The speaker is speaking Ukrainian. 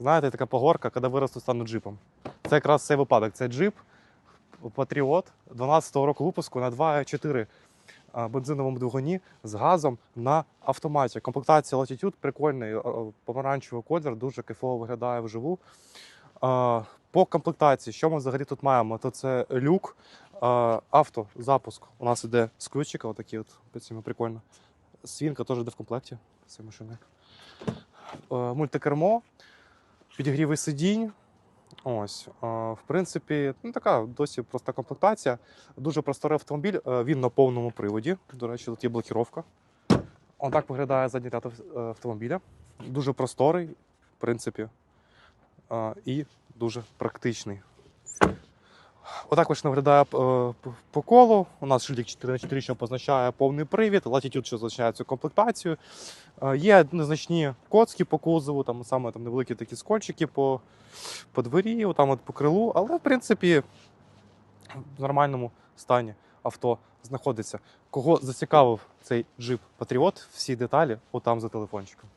знаєте, така погорка, коли виросту стану джипом. Це якраз цей випадок. Це джип Патріот 12-го року випуску на 2.4 бензиновому двигуні з газом на автоматі. Комплектація Latitude прикольний, помаранчевий колір, дуже кайфово виглядає вживу. По комплектації, що ми взагалі тут маємо? То це люк, автозапуск. У нас іде з ключика, отакі от прикольно. Свінка теж йде в комплекті цієї машини. Мультикермо, підігріви сидінь. Ось, е, в принципі, ну така досі проста комплектація. Дуже просторий автомобіль. е, Він на повному приводі. До речі, тут є блокіровка. Он так виглядає задній ряд е, автомобіля. Дуже просторий, в принципі, і дуже практичний. Отак ось виглядає е, по- колу. У нас шильдик 4 на 4 що позначає повний привід, Latitude, що означає цю комплектацію. Е, Є незначні коцки по кузову, там саме там невеликі такі скольчики по, по двері, там от по крилу, але в принципі в нормальному стані авто знаходиться. Кого зацікавив цей джип Патріот, всі деталі отам за телефончиком.